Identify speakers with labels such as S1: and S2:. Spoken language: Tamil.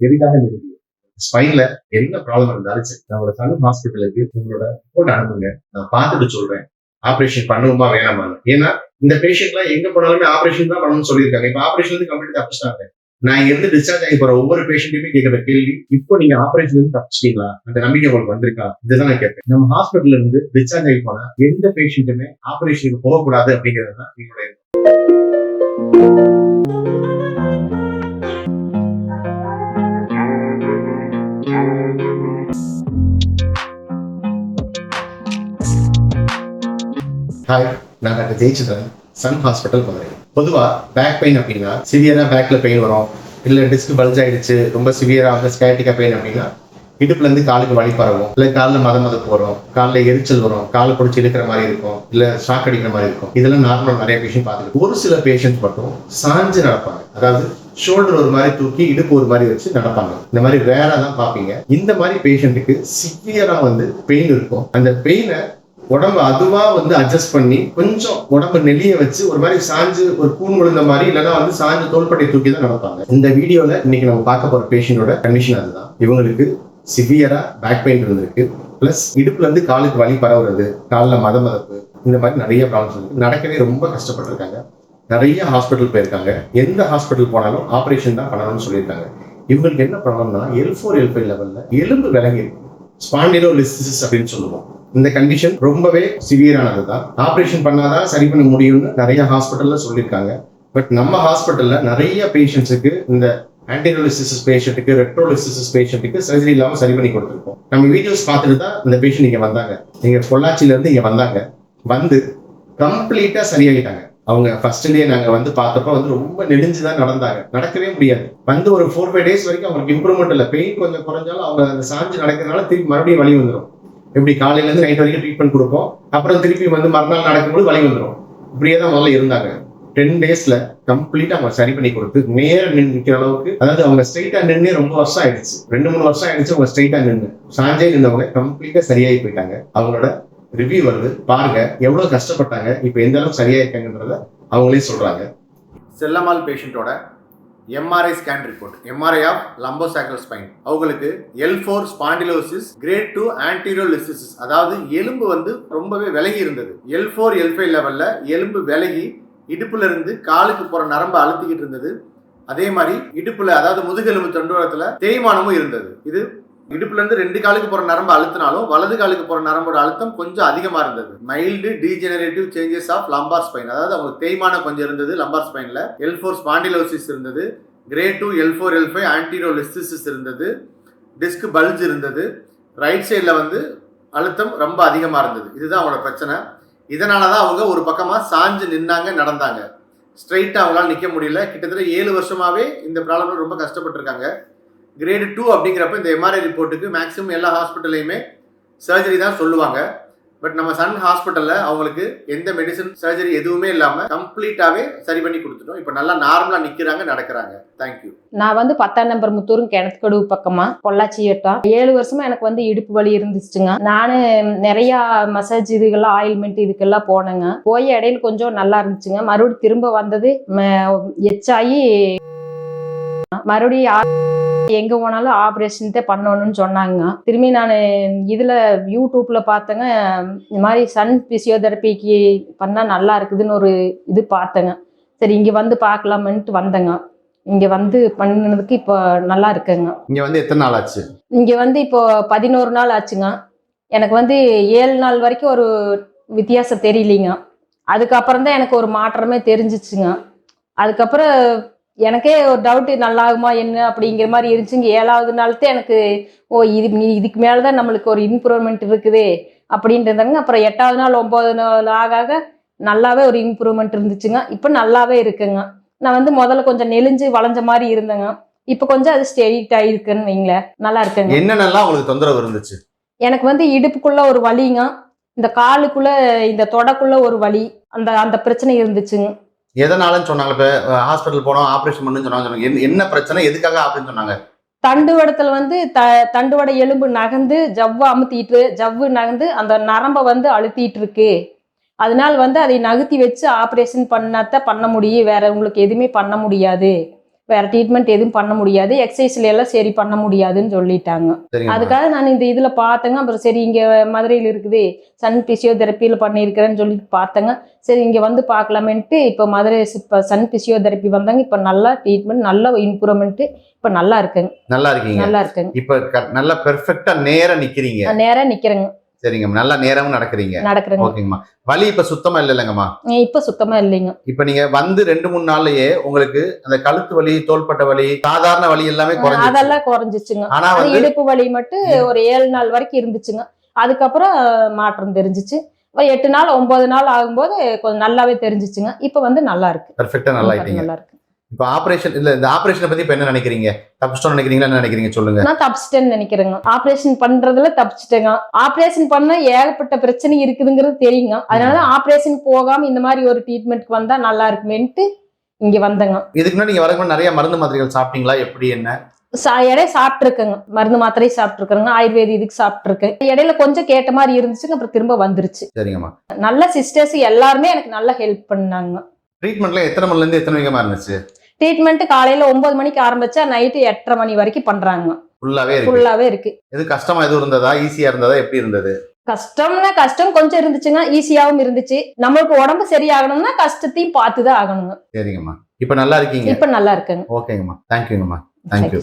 S1: எதுக்காக இந்த வீடியோ ஸ்பைன்ல என்ன ப்ராப்ளம் இருந்தாலும் சரி நம்மளோட தமிழ் ஹாஸ்பிட்டலுக்கு உங்களோட ரிப்போர்ட் அனுப்புங்க. நான் பார்த்துட்டு சொல்றேன். ஆப்ரேஷன் பண்ணுவோமா வேணாமா? ஏன்னா இந்த பேஷண்ட்லாம் எங்க போனாலுமே ஆப்ரேஷன் தான் பண்ணணும்னு சொல்லியிருக்காங்க. இப்ப ஆப்ரேஷன் வந்து கம்ப்ளீட் தப்பிச்சிட்டாங்க. நான் எந்த இருந்து டிஸ்சார்ஜ் ஆகி போற ஒவ்வொரு பேஷண்ட்டுமே கேட்கிற கேள்வி இப்போ நீங்க ஆப்ரேஷன் இருந்து தப்பிச்சிட்டீங்களா? அந்த நம்பிக்கை உங்களுக்கு வந்திருக்கா? இதுதான் நான் கேட்பேன் நம்ம ஹாஸ்பிட்டல்ல இருந்து டிஸ்சார்ஜ் ஆகி போனா எந்த பேஷண்ட்டுமே ஆப்ரேஷனுக்கு போகக்கூடாது அப்படிங்கிறது தான் என்னுடைய ஹாய் நான் டாக்டர் ஜெயிச்சிதன் சன் ஹாஸ்பிட்டல் மதுரை பொதுவாக பேக் பெயின் அப்படின்னா சிவியராக பேக்கில் பெயின் வரும். இல்லை டிஸ்க் பல்ஜ் ஆகிடுச்சு ரொம்ப சிவியராக வந்து ஸ்கேட்டிக்காக பெயின் அப்படின்னா இடுப்புலேருந்து காலுக்கு வழி பரவும். இல்லை காலில் மத மத போகிறோம் காலில் எரிச்சல் வரும். காலை பிடிச்சி இழுக்கிற மாதிரி இருக்கும். இல்லை ஷாக் அடிக்கிற மாதிரி இருக்கும். இதெல்லாம் நார்மல் நிறைய பேஷண்ட் பார்த்துருக்கு ஒரு சில பேஷண்ட் மட்டும் சாஞ்சு நடப்பாங்க. அதாவது ஷோல்டர் ஒரு மாதிரி தூக்கி இடுப்பு ஒரு மாதிரி வச்சு நடப்பாங்க. இந்த மாதிரி வேற தான் பார்ப்பீங்க. இந்த மாதிரி பேஷண்ட்டுக்கு சிவியராக வந்து பெயின் இருக்கும். அந்த பெயினை உடம்பு அதுவா வந்து அட்ஜஸ்ட் பண்ணி கொஞ்சம் உடம்பு நெளிய வச்சு ஒரு மாதிரி சாஞ்சு ஒரு கூண் விழுந்த மாதிரி இல்லைன்னா வந்து சாஞ்சு தோள்பட்டை தூக்கி தான் நடப்பாங்க. இந்த வீடியோல இன்னைக்கு நம்ம பார்க்க போற பேஷண்டோட கண்டிஷன் அதுதான். இவங்களுக்கு சிவியரா பேக் பெயின் இருந்திருக்கு. பிளஸ் இடுப்புல இருந்து காலுக்கு வலி பரவுறது காலில் மத மதப்பு இந்த மாதிரி நிறைய ப்ராப்ளம்ஸ் இருக்கு. நடக்கவே ரொம்ப கஷ்டப்பட்டிருக்காங்க. நிறைய ஹாஸ்பிட்டல் போயிருக்காங்க. எந்த ஹாஸ்பிட்டல் போனாலும் ஆப்ரேஷன் தான் பண்ணணும்னு சொல்லியிருக்காங்க. இவங்களுக்கு என்ன ப்ராப்ளம்னா எல் ஃபோர் எல் ஃபைவ் லெவலில் எலும்பு விலகி ஸ்பாண்டிலோ லிஸ்டிசிஸ் அப்படின்னு சொல்லுவோம். இந்த கண்டிஷன் ரொம்பவே சிவியரானது தான் ஆப்ரேஷன் பண்ணாதான் சரி பண்ண முடியும்னு நிறைய ஹாஸ்பிட்டல்ல சொல்லியிருக்காங்க. பட் நம்ம ஹாஸ்பிட்டல்ல நிறைய பேஷண்ட்ஸுக்கு இந்த ஆன்டிரோலிசிஸ் பேஷண்ட்டுக்கு ரெட்ரோலிசிஸ் பேஷண்ட்டுக்கு சர்ஜரி இல்லாமல் சரி பண்ணி கொடுத்துருக்கோம். நம்ம வீடியோஸ் பார்த்துட்டு தான் இந்த பேஷண்ட் இங்கே வந்தாங்க. இங்கே பொள்ளாச்சியிலேருந்து இங்கே வந்தாங்க. வந்து கம்ப்ளீட்டா சரியாகிட்டாங்க அவங்க ஃபர்ஸ்ட் டே நாங்க வந்து பார்த்தப்ப வந்து ரொம்ப நெடிஞ்சு தான் நடந்தாங்க. நடக்கவே முடியாது. வந்து ஒரு ஃபோர் ஃபைவ் டேஸ் வரைக்கும் அவங்களுக்கு இம்ப்ரூவ்மெண்ட் இல்லை. பெயின் கொஞ்சம் குறைஞ்சாலும் அவங்க அந்த சாஞ்சு நடக்கிறதுனால திருப்பி மறுபடியும் வழி வந்துடும் எப்படி காலையில இருந்து நைட் வரைக்கும் ட்ரீட்மெண்ட் கொடுப்போம். அப்புறம் திருப்பி வந்து மறுநாள் நடக்கும்போது வலி வந்துடும் இப்படியே தான் முதல்ல இருந்தாங்க. டென் டேஸ்ல கம்ப்ளீட்டா அவங்க சரி பண்ணி கொடுத்து நேர நின்று நிற்கிற அளவுக்கு அதாவது அவங்க ஸ்ட்ரைட்டா நின்று ரொம்ப வருஷம் ஆயிடுச்சு. ரெண்டு மூணு வருஷம் ஆயிடுச்சு அவங்க ஸ்ட்ரைட்டா நின்று சாஞ்சே நின்றவங்க கம்ப்ளீட்டா சரியாகி போயிட்டாங்க. அவங்களோட ரிவ்யூ வருது. பாருங்க எவ்வளவு கஷ்டப்பட்டாங்க இப்போ எந்த அளவுக்கு சரியா இருக்காங்கன்றத அவங்களே சொல்றாங்க. செல்லமால் பேஷண்ட்டோட MRI scan report MRI of lumbosacral spine அவங்களுக்கு L four spondylosis grade two anterolisthesis அதாவது எலும்பு வந்து ரொம்பவே விலகி இருந்தது. எல் ஃபோர் எல் ஃபைவ் லெவலில் எலும்பு விலகி இடுப்புல இருந்து காலுக்கு போகிற நரம்பு அழுத்திக்கிட்டு இருந்தது. அதே மாதிரி இடுப்புல அதாவது முதுகெலும்பு தண்டுவரத்துல தேய்மானமும் இருந்தது. இது இடுப்புல இருந்து ரெண்டு காலுக்கு போற நரம்பு அழுத்தினாலும் வலது காலுக்கு போற நரம்போட அழுத்தம் கொஞ்சம் அதிகமா இருந்தது. Mild degenerative changes of lumbar spine அதாவது அவங்களுக்கு தேய்மானம் கொஞ்சம் இருந்தது லம்பார் ஸ்பைன்ல எல் ஃபோர் ஸ்பாண்டிலோசிஸ் இருந்தது. Grade two L four L five anterolisthesis இருந்தது. டிஸ்க் பல்ஜ் இருந்தது. ரைட் சைடில் வந்து அழுத்தம் ரொம்ப அதிகமாக இருந்தது. இதுதான் அவங்களோட பிரச்சனை. இதனால தான் அவங்க ஒரு பக்கமாக சாஞ்சு நின்னாங்க நடந்தாங்க. ஸ்ட்ரைட்டாக அவங்களால நிற்க முடியல. கிட்டத்தட்ட ஏழு வருஷமாகவே இந்த ப்ராப்ளம் ரொம்ப கஷ்டப்பட்டிருக்காங்க. கிரேடு டூ அப்படிங்கிறப்ப இந்த எம்ஆர்ஐ ரிப்போர்ட்டுக்கு மேக்ஸிமம் எல்லா ஹாஸ்பிட்டல்லையுமே சர்ஜரி தான் சொல்லுவாங்க. பட் நம்ம சன் ஹாஸ்பிட்டலில் அவங்களுக்கு எந்த மெடிசன் சர்ஜரி எதுவுமே இல்லாமல் கம்ப்ளீட்டாகவே சரி பண்ணி கொடுத்துட்டோம். இப்போ நல்லா நார்மலாக நிற்கிறாங்க நடக்கிறாங்க. தேங்க்யூ
S2: நான் வந்து பத்தாம் நம்பர் முத்தூரும் கிணத்துக்கடுவு பக்கமாக பொள்ளாச்சி வட்டம் ஏழு வருஷமாக எனக்கு வந்து இடுப்பு வலி இருந்துச்சுங்க. நான் நிறையா மசாஜ் இதுக்கெல்லாம் ஆயில்மெண்ட் இதுக்கெல்லாம் போனேங்க. போய் இடையில கொஞ்சம் நல்லா இருந்துச்சுங்க. மறுபடியும் திரும்ப வந்தது ம- எச்சாயி மறுபடியும் எங்க போனாலும் ஆப்ரேஷன் தான் பண்ணணும்னு சொன்னாங்க. திரும்பி நான் இதுல யூடியூப்ல பார்த்தேங்க. இந்த மாதிரி சன் பிசியோதெரப்பிக்கு பண்ணா நல்லா இருக்குதுன்னு ஒரு இது பார்த்தேங்க. சரி இங்க வந்து பார்க்கலாமன்ட்டு வந்தேங்க. இங்க வந்து பண்ணினதுக்கு இப்போ நல்லா இருக்குங்க.
S1: இங்கே வந்து எத்தனை நாள் ஆச்சு?
S2: இங்க வந்து இப்போ பதினோரு நாள் ஆச்சுங்க. எனக்கு வந்து ஏழு நாள் வரைக்கும் ஒரு வித்தியாசம் தெரியலிங்க. அதுக்கப்புறம் தான் எனக்கு ஒரு மாற்றமே தெரிஞ்சிச்சுங்க. அதுக்கப்புறம் எனக்கே ஒரு டவுட்டு நல்லாகுமா என்ன அப்படிங்கிற மாதிரி இருந்துச்சுங்க ஏழாவது நாள் தான் எனக்கு ஓ இது இதுக்கு மேலே தான் நம்மளுக்கு ஒரு இம்ப்ரூவ்மெண்ட் இருக்குது அப்படின்றதாங்க அப்புறம் எட்டாவது நாள் ஒம்பது நாள் ஆக ஆக நல்லாவே ஒரு இம்ப்ரூவ்மெண்ட் இருந்துச்சுங்க. இப்போ நல்லாவே இருக்குங்க. நான் வந்து முதல்ல கொஞ்சம் நெளிஞ்சு வளைஞ்ச மாதிரி இருந்தேங்க. இப்போ கொஞ்சம் அது ஸ்டெடிட் ஆகிருக்குன்னு வைங்களேன். நல்லா இருக்குங்க.
S1: என்னென்னலாம் உங்களுக்கு தொந்தரவு இருந்துச்சு?
S2: எனக்கு வந்து இடுப்புக்குள்ள ஒரு வலிங்க. இந்த காலுக்குள்ள இந்த தொடக்குள்ள ஒரு வலி. அந்த அந்த பிரச்சனை இருந்துச்சுங்க.
S1: எதனாலன்னு சொன்னாங்க இப்போ ஹாஸ்பிட்டல் போனோம் ஆப்ரேஷன் பண்ணுன்னு சொன்னாங்க சொன்னாங்க. என்ன- என்ன பிரச்சனை எதுக்காக அப்படின்னு சொன்னாங்க?
S2: தண்டுவடத்தில் வந்து த தண்டுவட எலும்பு நகர்ந்து ஜவ்வு அமுத்திட்டு ஜவ்வு நகர்ந்து அந்த நரம்பை வந்து அழுத்திட்டு இருக்கு அதனால் வந்து அதை நகர்த்தி வச்சு ஆப்ரேஷன் பண்ணாத்த பண்ண முடியும். வேற உங்களுக்கு எதுவுமே பண்ண முடியாது. வேற ட்ரீட்மெண்ட் எதுவும் பண்ண முடியாது. எக்ஸசைஸ்ல எல்லாம் சரி பண்ண முடியாதுன்னு சொல்லிட்டாங்க. அதுக்காக நான் இந்த இதுல பார்த்தேங்க. அப்புறம் சரி இங்க மதுரையில் இருக்குது. சன் பிசியோதெரப்பியில் பண்ணியிருக்கிறேன்னு சொல்லிட்டு பார்த்தேங்க. சரி இங்க வந்து பார்க்கலாமேன்ட்டு இப்போ மதுரை இப்போ சன் பிசியோதெரப்பி வந்தாங்க. இப்போ நல்லா ட்ரீட்மெண்ட் நல்ல இம்ப்ரூவ்மெண்ட் இப்போ நல்லா இருக்குங்க.
S1: நல்லா இருக்கீங்க.
S2: நல்லா இருக்குங்க.
S1: இப்ப நல்லா பெர்ஃபெக்ட்டா நேரா நிக்கிறீங்க.
S2: நான் நேரா
S1: சரிங்கம்மா நல்லா நேரமும் நடக்கிறீங்க.
S2: நடக்கிறேங்க.
S1: ஓகேங்கம்மா. வலி இப்ப சுத்தமா இல்ல இல்லைங்கம்மா
S2: இப்போ சுத்தமா இல்லைங்க.
S1: இப்ப நீங்க வந்து ரெண்டு மூணு நாள்லயே உங்களுக்கு அந்த கழுத்து வலி தோள்பட்ட வலி சாதாரண வலி எல்லாமே குறைஞ்சிருச்சு.
S2: அதெல்லாம் குறைஞ்சிச்சுங்க.
S1: ஆனா வந்து
S2: இடுப்பு வலி மட்டும் ஒரு ஏழு நாள் வரைக்கும் இருந்துச்சுங்க. அதுக்கப்புறம் மாற்றம் தெரிஞ்சிச்சு. ஒரு எட்டு நாள் ஒன்பது நாள் ஆகும்போது கொஞ்சம் நல்லாவே தெரிஞ்சிச்சுங்க. இப்போ வந்து நல்லா இருக்கு.
S1: பெர்ஃபெக்ட்டா நல்லா
S2: நல்லா இருக்கு.
S1: இப்ப ஆபரேஷன் இல்ல இந்த ஆபரேஷனை பத்தி இப்ப என்ன நினைக்கிறீங்க? தப்பிச்சிட்டோம் நினைக்கிறீங்களா? என்ன நினைக்கிறீங்க? சொல்லுங்க.
S2: நான் தப்பிச்சிட்டேன்னு நினைக்கிறேங்க. ஆப்ரேஷன் பண்றதுல தப்பிச்சிட்டேங்க. ஆப்ரேஷன் பண்ண ஏகப்பட்ட பிரச்சனை இருக்குதுங்கிறது தெரியுங்க. அதனால ஆப்ரேஷன் போகாம இந்த மாதிரி ஒரு ட்ரீட்மெண்ட்க்கு வந்தா நல்லா இருக்குமேன்ட்டு இங்க வந்தேங்க.
S1: இதுக்கு முன்னாடி நீங்க வரக்கு நிறைய மருந்து மாத்திரைகள் சாப்பிட்டீங்களா? எப்படி என்ன?
S2: இடையே சாப்பிட்டுருக்கேங்க. மருந்து மாத்திரை சாப்பிட்டுருக்கேங்க. ஆயுர்வேத இதுக்கு சாப்பிட்டுருக்கேன். இடையில கொஞ்சம் கேட்ட மாதிரி இருந்துச்சுங்க. அப்புறம் திரும்ப வந்துருச்சு.
S1: சரிங்கம்மா.
S2: நல்ல சிஸ்டர்ஸ் எல்லாருமே எனக்கு நல்லா ஹெல்ப் பண்ணாங்க.
S1: ட்ரீட்மெண்ட்ல எத்தனை மணில இருந்து எத்தனை விதமா இருந்துச்சு?
S2: ட்ரீட்மெண்ட் காலையில ஒன்பது மணிக்கு ஆரம்பிச்சா நைட்டு எட்டரை மணி வரைக்கும் பண்றாங்க.
S1: ஃபுல்லாவே
S2: ஃபுல்லாவே இருக்கு.
S1: எது கஷ்டமா எதுவும் இருந்ததா? ஈஸியா இருந்ததா? எப்படி இருந்தது?
S2: கஷ்டம்னா கஷ்டம் கொஞ்சம் இருந்துச்சுங்க ஈஸியாவும் இருந்துச்சு. நம்மளுக்கு உடம்பு சரியாகணும்னா கஷ்டத்தையும் பார்த்துதான் ஆகணுங்க.
S1: சரிங்கம்மா. இப்ப நல்லா இருக்கீங்க?
S2: இப்ப நல்லா இருக்குங்க.
S1: ஓகேங்கம்மா. தேங்க்யூங்கம்மா தேங்க்யூ.